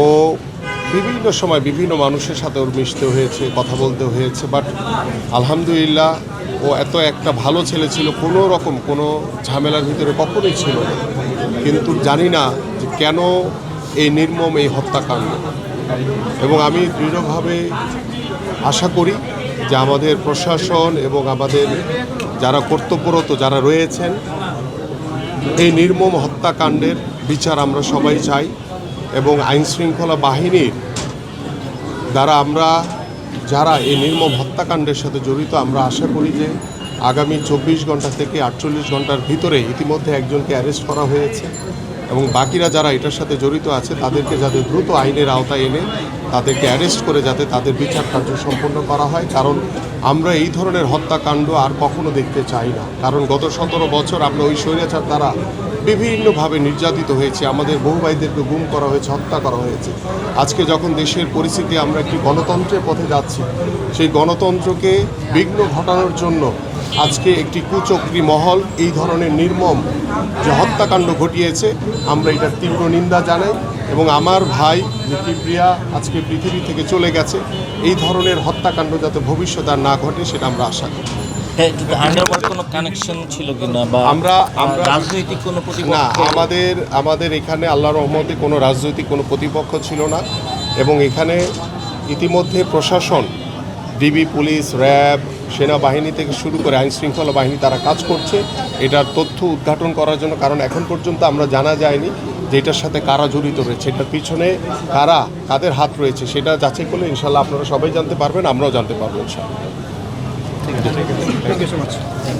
ও বিভিন্ন সময় বিভিন্ন মানুষের সাথে ওর মিশতে হয়েছে, কথা বলতে হয়েছে বাট আলহামদুলিল্লাহ ও এত একটা ভালো ছেলে ছিল, কোনো রকম কোনো ঝামেলার ভিতরে কখনোই ছিল না। কিন্তু জানি না যে কেন এই নির্মম এই হত্যাকাণ্ড। এবং আমি দৃঢ়ভাবে আশা করি যে আমাদের প্রশাসন এবং আমাদের যারা কর্তব্যরত যারা রয়েছেন, এই নির্মম হত্যাকাণ্ডের বিচার আমরা সবাই চাই। এবং আইন শৃঙ্খলা বাহিনীর দ্বারা আমরা যারা এই নির্মম হত্যাকাণ্ডের সাথে জড়িত, আমরা আশা করি যে আগামী চব্বিশ ঘণ্টা থেকে আটচল্লিশ ঘণ্টার ভিতরে ইতিমধ্যে একজনকে অ্যারেস্ট করা হয়েছে এবং বাকিরা যারা এটার সাথে জড়িত আছে, তাদেরকে যাতে দ্রুত আইনের আওতায় এনে তাদেরকে অ্যারেস্ট করে যাতে তাদের বিচার কার্য সম্পন্ন করা হয়। কারণ আমরা এই ধরনের হত্যাকাণ্ড আর কখনো দেখতে চাই না। কারণ গত সতেরো বছর আমরা ওই স্বৈরাচার দ্বারা বিভিন্নভাবে নির্যাতিত হয়েছে। আমাদের বহু ভাইদেরকে গুম করা হয়েছে, হত্যা করা হয়েছে। আজকে যখন দেশের পরিস্থিতি আমরা একটি গণতন্ত্রের পথে যাচ্ছি, সেই গণতন্ত্রকে বিঘ্ন ঘটানোর জন্য আজকে একটি কুচক্রী মহল এই ধরনের নির্মম যে হত্যাকাণ্ড ঘটিয়েছে, আমরা এটার তীব্র নিন্দা জানাই এবং আমার ভাই যে আজকে পৃথিবী থেকে চলে গেছে। এই ধরনের হত্যাকাণ্ড যাতে ভবিষ্যতে আর না ঘটে, সেটা আমরা আশা করি। কোনো কানেকশন ছিল কিনা বা আমরা- আমরা- রাজনৈতিক কোনো না প্রতিপক্ষ? আমাদের আমাদের এখানে আল্লাহ রহমতে কোনো রাজনৈতিক কোনো প্রতিপক্ষ ছিল না এবং এখানে ইতিমধ্যে প্রশাসন ডিবি পুলিশ র্যাব সেনাবাহিনী থেকে শুরু করে আইন শৃঙ্খলা বাহিনী তারা কাজ করছে। এটার তথ্য উদ্ঘাটন করার জন্য কারণ এখন পর্যন্ত আমরা জানা যায়নি যে এটার সাথে কারা জড়িত রয়েছে। এটার পিছনে কারা কাদের হাত রয়েছে সেটা যাচাই করলে ইনশাল্লাহ আপনারা সবাই জানতে পারবেন আমরাও জানতে পারব ইনশাল্লাহ। Thank you so much.